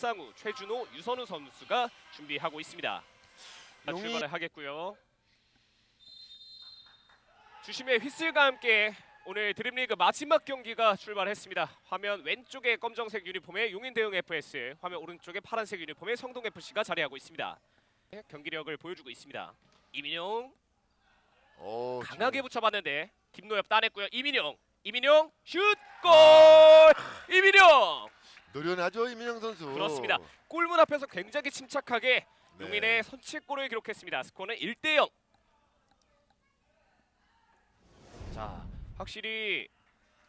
박상우, 최준호, 유선우 선수가 준비하고 있습니다. 자, 용이- 출발을 하겠고요. 주심의 휘슬과 함께 오늘 드림리그 마지막 경기가 출발했습니다. 화면 왼쪽에 검정색 유니폼의 용인 대응 FS, 화면 오른쪽에 파란색 유니폼의 성동 FC가 자리하고 있습니다. 경기력을 보여주고 있습니다. 이민용 어, 강하게 붙여봤는데 김노엽 따냈고요. 이민용, 이민용 슛 골! 이민용 노련하죠 이민영 선수. 그렇습니다. 골문 앞에서 굉장히 침착하게 네. 용인의 선취골을 기록했습니다. 스코어는 1대 0. 자, 확실히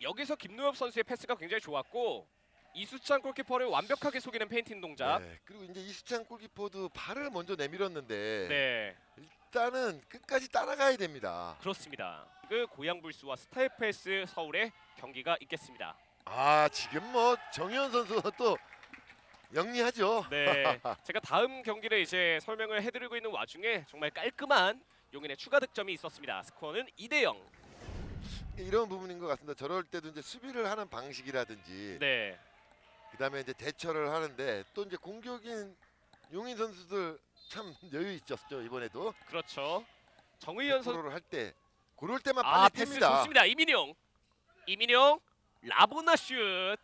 여기서 김노엽 선수의 패스가 굉장히 좋았고 이수찬 골키퍼를 완벽하게 속이는 페인팅 동작. 네. 그리고 이제 이수찬 골키퍼도 발을 먼저 내밀었는데 네, 일단은 끝까지 따라가야 됩니다. 그렇습니다. 그 고양 불스와 스타일 패스 서울의 경기가 있겠습니다. 아 지금 뭐 정현 선수 또 영리하죠. 네, 제가 다음 경기를 이제 설명을 해드리고 있는 와중에 정말 깔끔한 용인의 추가 득점이 있었습니다. 스코어는 2대 0. 이런 부분인 것 같습니다. 저럴 때도 이제 수비를 하는 방식이라든지 네, 그다음에 이제 대처를 하는데 또 이제 공격인 용인 선수들 참 여유 있었죠 이번에도 그렇죠. 정의연 선수 컨트롤을 할때 그럴 때만 아 빨리 패스 뜁니다. 좋습니다. 이민용, 이민용 라보나 슛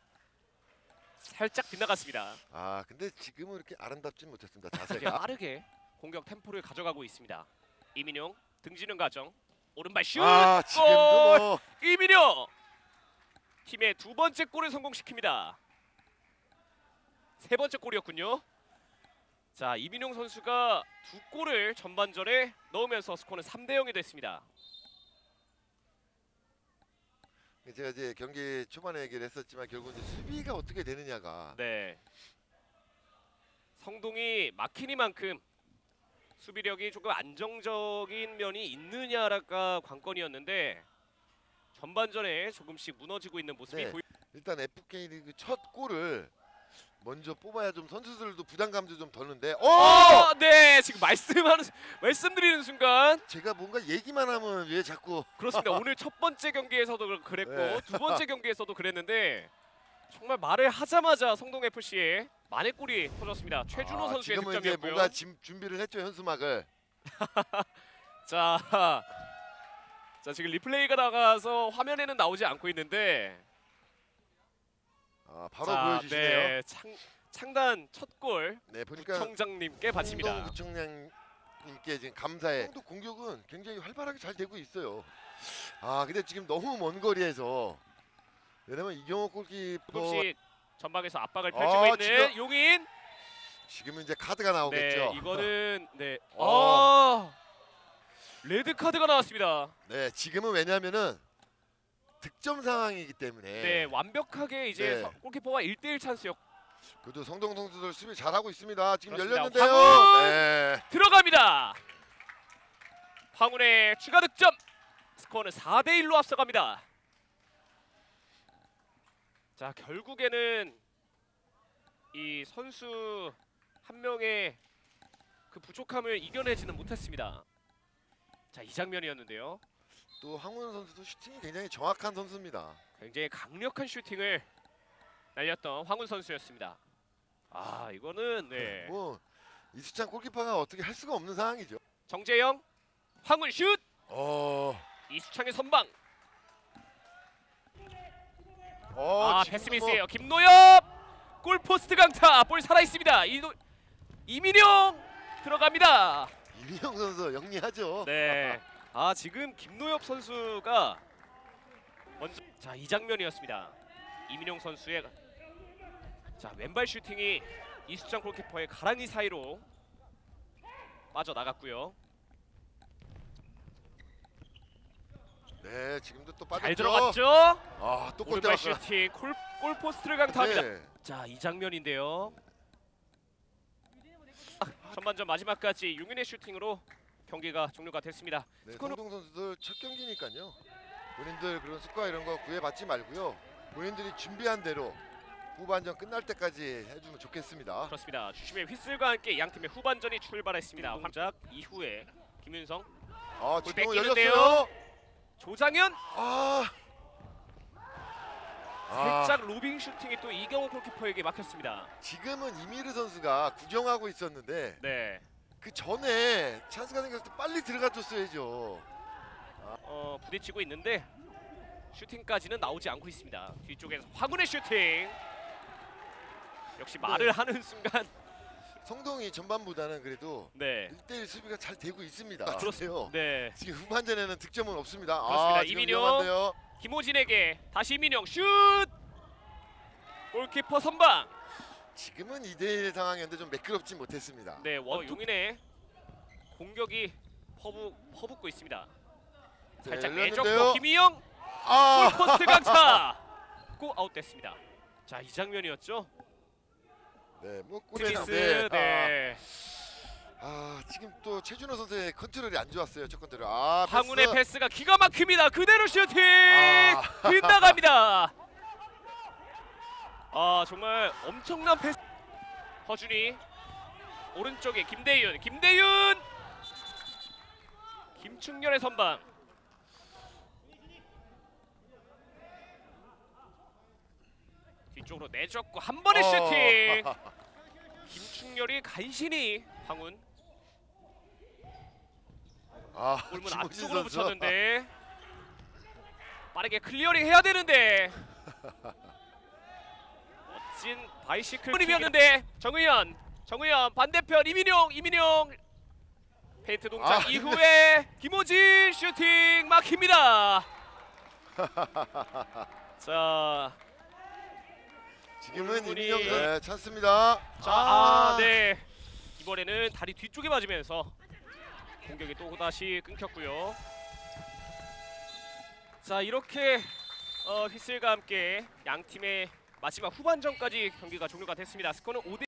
살짝 빗나갔습니다. 아 근데 지금은 이렇게 아름답진 못했습니다 자세가. 빠르게 공격 템포를 가져가고 있습니다. 이민용 등지는 과정 오른발 슛 아! 지금도 뭐 이민용 팀의 두 번째 골을 성공시킵니다. 세 번째 골이었군요. 자 이민용 선수가 두 골을 전반전에 넣으면서 스코어는 3대 0이 됐습니다. 제가 이제 경기 초반에 얘기를 했었지만 결국 이제 수비가 어떻게 되느냐가 네. 성동이 막히니만큼 수비력이 조금 안정적인 면이 있느냐가 관건이었는데 전반전에 조금씩 무너지고 있는 모습이 네. 보이. 일단 FK 리그 첫 골을 먼저 뽑아야 좀 선수들도 부담감도 좀 덜는데 어! 어, 네, 지금 말씀하는 말씀드리는 순간 제가 뭔가 얘기만 하면 왜 자꾸 그렇습니다. 오늘 첫 번째 경기에서도 그랬고 네. 두 번째 경기에서도 그랬는데 정말 말을 하자마자 성동 FC의 만회골이 터졌습니다. 최준호 아, 선수의 지금은 득점이었고요. 뭔가 짐, 준비를 했죠 현수막을 자, 자 지금 리플레이가 나가서 화면에는 나오지 않고 있는데 아, 바로 자, 보여주시네요. 네, 창, 창단 첫골 네, 보니까 청장님께 바칩니다. 구청장님께 지금 감사해. 또 공격은 굉장히 활발하게 잘 되고 있어요. 아 근데 지금 너무 먼 거리에서 왜냐면 이경호 골키퍼 전방에서 압박을 아, 펼치고 있는 지금- 용인. 지금은 이제 카드가 나오겠죠. 네, 이거는 네. 어. 아, 레드 카드가 나왔습니다. 네, 지금은 왜냐면은 득점 상황이기 때문에 네, 완벽하게 이제 네. 서- 골키퍼와 1대1 찬스였고 그래도 성동 선수들 수비 잘하고 있습니다. 지금 그렇습니다. 열렸는데요. 네. 들어갑니다. 황운의 추가 득점. 스코어는 4대 1로 앞서갑니다. 자, 결국에는 이 선수 한 명의 그 부족함을 이겨내지는 못했습니다. 자, 이 장면이었는데요. 또 황훈 선수도 슈팅이 굉장히 정확한 선수입니다. 굉장히 강력한 슈팅을 날렸던 황운 선수였습니다. 아, 이거는 네. 뭐 이수찬 골키퍼가 어떻게 할 수가 없는 상황이죠. 정재영, 황운 슛! 어, 이수창의 선방. 어아 지금도 패스 뭐- 미스예요. 김노엽 골 포스트 강타 볼 살아 있습니다. 이노 이민용 들어갑니다. 이민영 선수 영리하죠. 네. 아 지금 김노엽 선수가 먼저 자이 장면이었습니다. 이민용 선수의 자 왼발 슈팅이 이수창 골키퍼의 가랑이 사이로 빠져 나갔고요. 네, 지금도 또 빠졌죠. 잘 들어갔죠? 아, 또골 오른발 때렸어요. 슈팅 골, 골 포스트를 강타합니다. 네. 자이 장면인데요. 아, 전반전 마지막까지 용인의 슈팅으로 경기가 종료가 됐습니다. 네, 스코어는- 성동 선수들 첫 경기니까요. 본인들 그런 스코어 이런 거 구애받지 말고요. 본인들이 준비한 대로 후반전 끝날 때까지 해주면 좋겠습니다. 그렇습니다. 주심의 휘슬과 함께 양 팀의 후반전이 출발했습니다. 황작 이후에 김윤성, 아, 골 지금 뺏기는데요. 열렸어요. 조장현 아, 아, 살짝 로빙 슈팅이 또 이경호 골키퍼에게 막혔습니다. 지금은 이미르 선수가 구경하고 있었는데 네. 그 전에 찬스가 생겼을 때 빨리 들어가 줬어야죠. 어, 부딪히고 있는데 슈팅까지는 나오지 않고 있습니다. 뒤쪽에서 황운의 슈팅. 역시 말을 네. 하는 순간 성동이 전반보다는 그래도 네. 1대1 수비가 잘 되고 있습니다. 아, 그렇습니다. 네. 지금 후반전에는 득점은 없습니다. 그렇습니다. 아, 지금 이민용. 위험한데요. 김호진에게 다시 이민영 슛! 골키퍼 선방. 지금은 2대1 상황이었는데 좀 매끄럽지 못했습니다. 네, 원 용인의 공격이 퍼부 퍼붓고 있습니다. 네, 살짝 열렸는데요. 내줬고 김희영 아, 골포스트 강타. 고 아웃됐습니다. 자, 이 장면이었죠. 네, 뭐 골에 트리스. 네. 아, 아, 지금 또 최준호 선수의 컨트롤이 안 좋았어요. 첫 컨트롤. 아, 황운의 패스. 패스가 기가 막힙니다. 그대로 슈팅 아. 빗나갑니다. 아 정말 엄청난 패스. 허준이 오른쪽에 김대윤, 김대윤, 김충렬의 선방. 뒤쪽으로 내줬고 한 번의 어. 슈팅. 김충렬이 간신히 황운 아, 골문 앞쪽으로. 붙였는데 빠르게 클리어링 해야 되는데 멋 진 바이시클 킥이었는데 정의연 정의연 반대편 이민용 이민용 페인트 동작 아, 이후에 김호진 슈팅 막힙니다 자, 지금은 선수 네, 찬스입니다. 자, 아, 네. 이번에는 다리 뒤쪽에 맞으면서 공격이 또 다시 끊겼고요. 자, 이렇게 어, 휘슬과 함께 양 팀의 마지막 후반전까지 경기가 종료가 됐습니다. 스코어는 5대